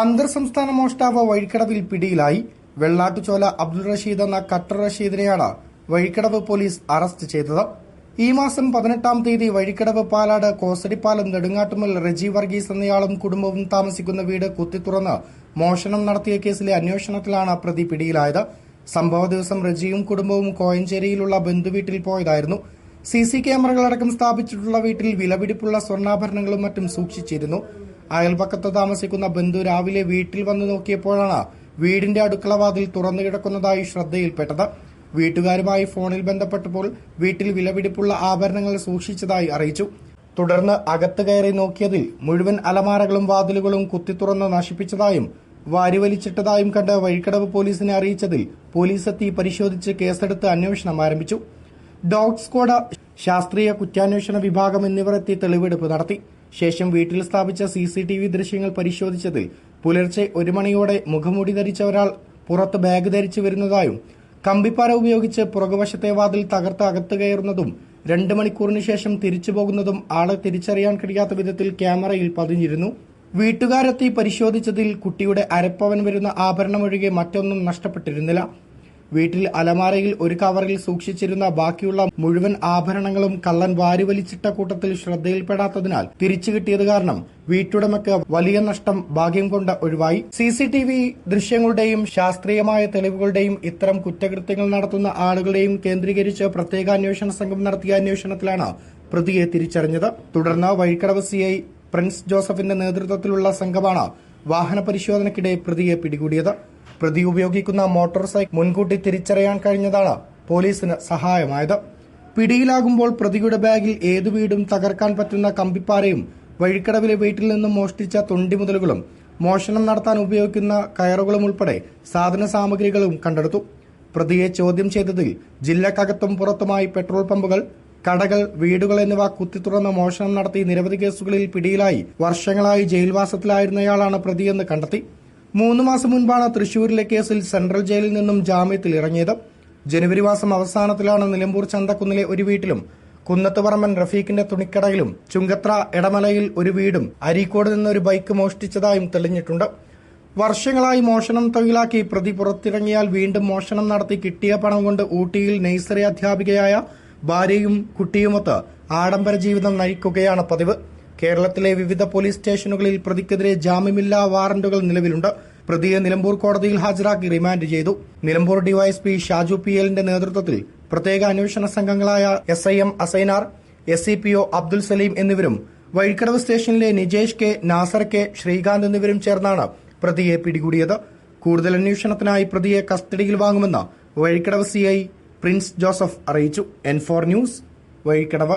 അന്തർ സംസ്ഥാന മോഷ്ടാവ് വഴിക്കടവിൽ പിടിയിലായി. വെള്ളാട്ടുചോല അബ്ദുൾ റഷീദ് എന്ന ഖട്ടർ റഷീദിനെയാണ് വഴിക്കടവ് പോലീസ് അറസ്റ്റ് ചെയ്തത്. ഈ മാസം പതിനെട്ടാം തീയതി വഴിക്കടവ് പാലാട് കോസടിപ്പാലം നെടുങ്ങാട്ടുമൽ റെജി വർഗീസ് എന്നയാളും കുടുംബവും താമസിക്കുന്ന വീട് കുത്തിത്തുറന്ന് മോഷണം നടത്തിയ കേസിലെ അന്വേഷണത്തിലാണ് പ്രതി പിടിയിലായത്. സംഭവ ദിവസം റജിയും കുടുംബവും കോയഞ്ചേരിയിലുള്ള ബന്ധുവീട്ടിൽ പോയതായിരുന്നു. സി സി ക്യാമറകളടക്കം സ്ഥാപിച്ചിട്ടുള്ള വീട്ടിൽ വിലപിടിപ്പുള്ള സ്വർണാഭരണങ്ങളും മറ്റും സൂക്ഷിച്ചിരുന്നു. അയൽപക്കത്ത് താമസിക്കുന്ന ബന്ധു രാവിലെ വീട്ടിൽ വന്നു നോക്കിയപ്പോഴാണ് വീടിന്റെ അടുക്കള വാതിൽ തുറന്നു കിടക്കുന്നതായി ശ്രദ്ധയിൽപ്പെട്ടത്. വീട്ടുകാരുമായി ഫോണിൽ ബന്ധപ്പെട്ടപ്പോൾ വീട്ടിൽ വിലപിടിപ്പുള്ള ആഭരണങ്ങൾ സൂക്ഷിച്ചതായി അറിയിച്ചു. തുടർന്ന് അകത്ത് കയറി നോക്കിയതിൽ മുഴുവൻ അലമാരകളും വാതിലുകളും കുത്തിത്തുറന്ന് നശിപ്പിച്ചതായും വാരിവലിച്ചിട്ടതായും കണ്ട് വഴിക്കടവ് പോലീസിനെ അറിയിച്ചതിൽ പോലീസ് എത്തി പരിശോധിച്ച് കേസെടുത്ത് അന്വേഷണം ആരംഭിച്ചു. ഡോഗ് സ്ക്വാഡ് ശാസ്ത്രീയ കുറ്റാന്വേഷണ വിഭാഗം എന്നിവർ എത്തി തെളിവെടുപ്പ് നടത്തി. ശേഷം വീട്ടിൽ സ്ഥാപിച്ച സി സി ടി വി ദൃശ്യങ്ങൾ പരിശോധിച്ചതിൽ പുലർച്ചെ ഒരു മണിയോടെ മുഖമൂടി ധരിച്ച ഒരാൾ പുറത്ത് ബാഗ് ധരിച്ചു വരുന്നതായും കമ്പിപ്പാര ഉപയോഗിച്ച് പുറകുവശത്തെ വാതിൽ തകർത്ത് അകത്ത് കയറുന്നതും രണ്ട് മണിക്കൂറിന് ശേഷം തിരിച്ചു പോകുന്നതും ആളെ തിരിച്ചറിയാൻ കഴിയാത്ത വിധത്തിൽ ക്യാമറയിൽ പതിഞ്ഞിരുന്നു. വീട്ടുകാരെത്തി പരിശോധിച്ചതിൽ കുട്ടിയുടെ അരപ്പവൻ വരുന്ന ആഭരണമൊഴികെ മറ്റൊന്നും നഷ്ടപ്പെട്ടിരുന്നില്ല. വീട്ടിൽ അലമാരയിൽ ഒരു കവറിൽ സൂക്ഷിച്ചിരുന്ന ബാക്കിയുള്ള മുഴുവൻ ആഭരണങ്ങളും കള്ളൻ വാരിവലിച്ചിട്ട കൂട്ടത്തിൽ ശ്രദ്ധയിൽപ്പെടാത്തതിനാൽ തിരിച്ചു കിട്ടിയത് കാരണം വീട്ടുടമയ്ക്ക് വലിയ നഷ്ടം ഭാഗ്യം കൊണ്ട് ഒഴിവായി. സി സി ടി വി ദൃശ്യങ്ങളുടെയും ശാസ്ത്രീയമായ തെളിവുകളുടെയും ഇത്തരം കുറ്റകൃത്യങ്ങൾ നടത്തുന്ന ആളുകളെയും കേന്ദ്രീകരിച്ച് പ്രത്യേക അന്വേഷണ സംഘം നടത്തിയ അന്വേഷണത്തിലാണ് പ്രതിയെ തിരിച്ചറിഞ്ഞത്. തുടർന്ന് വഴിക്കടവ് സി ഐ പ്രിൻസ് ജോസഫിന്റെ നേതൃത്വത്തിലുള്ള സംഘമാണ് വാഹന പരിശോധനയ്ക്കിടെ പ്രതിയെ പിടികൂടിയത്. പ്രതി ഉപയോഗിക്കുന്ന മോട്ടോർ സൈക്കിൾ മുൻകൂട്ടി തിരിച്ചറിയാൻ കഴിഞ്ഞതാണ് പോലീസിന് സഹായമായത്. പിടിയിലാകുമ്പോൾ പ്രതിയുടെ ബാഗിൽ ഏതു വീടും തകർക്കാൻ പറ്റുന്ന കമ്പിപ്പാരയും വഴിക്കടവിലെ വീട്ടിൽ നിന്നും മോഷ്ടിച്ച തൊണ്ടിമുതലുകളും മോഷണം നടത്താൻ ഉപയോഗിക്കുന്ന കയറുകളും ഉൾപ്പെടെ സാധന സാമഗ്രികളും കണ്ടെടുത്തു. പ്രതിയെ ചോദ്യം ചെയ്തതിൽ ജില്ലക്കകത്തും പുറത്തുമായി പെട്രോൾ പമ്പുകൾ കടകൾ വീടുകൾ എന്നിവ കുത്തിത്തുറന്ന് മോഷണം നടത്തി നിരവധി കേസുകളിൽ പിടിയിലായി വർഷങ്ങളായി ജയിൽവാസത്തിലായിരുന്നയാളാണ് പ്രതിയെന്ന് കണ്ടെത്തി. മൂന്ന് മാസം മുൻപാണ് തൃശൂരിലെ കേസിൽ സെൻട്രൽ ജയിലിൽ നിന്നും ജാമ്യത്തിൽ ഇറങ്ങിയത്. ജനുവരി മാസം അവസാനത്തിലാണ് നിലമ്പൂർ ചന്തക്കുന്നിലെ ഒരു വീട്ടിലും കുന്നത്തുപറമ്പൻ റഫീഖിന്റെ തുണിക്കടയിലും ചുങ്കത്ര എടമലയിൽ ഒരു വീടും അരീക്കോട് നിന്ന് ഒരു ബൈക്ക് മോഷ്ടിച്ചതായും തെളിഞ്ഞിട്ടുണ്ട്. വർഷങ്ങളായി മോഷണം തൊഴിലാക്കി പ്രതി പുറത്തിറങ്ങിയാൽ വീണ്ടും മോഷണം നടത്തി കിട്ടിയ പണം കൊണ്ട് ഊട്ടിയിൽ നെയ്സറി അധ്യാപികയായ ഭാര്യയും കുട്ടിയുമൊത്ത് ആഡംബര ജീവിതം നയിക്കുകയാണ് പതിവ്. കേരളത്തിലെ വിവിധ പോലീസ് സ്റ്റേഷനുകളിൽ പ്രതിക്കെതിരെ ജാമ്യമില്ലാ വാറന്റുകൾ നിലവിലുണ്ട്. പ്രതിയെ നിലമ്പൂർ കോടതിയിൽ ഹാജരാക്കി റിമാൻഡ് ചെയ്തു. നിലമ്പൂർ ഡിവൈഎസ്പി ഷാജു പി എല്ലിന്റെ നേതൃത്വത്തിൽ പ്രത്യേക അന്വേഷണ സംഘങ്ങളായ S I M Asainar S C P O Abdul Saleem എന്നിവരും വഴിക്കടവ് സ്റ്റേഷനിലെ നിജേഷ് കെ നാസർ കെ ശ്രീകാന്ത് എന്നിവരും ചേർന്നാണ് പ്രതിയെ പിടികൂടിയത്. കൂടുതൽ അന്വേഷണത്തിനായി പ്രതിയെ കസ്റ്റഡിയിൽ വാങ്ങുമെന്ന് വഴിക്കടവ് സി ഐ പ്രിൻസ് ജോസഫ് അറിയിച്ചു. N four news Vazhikkadavu.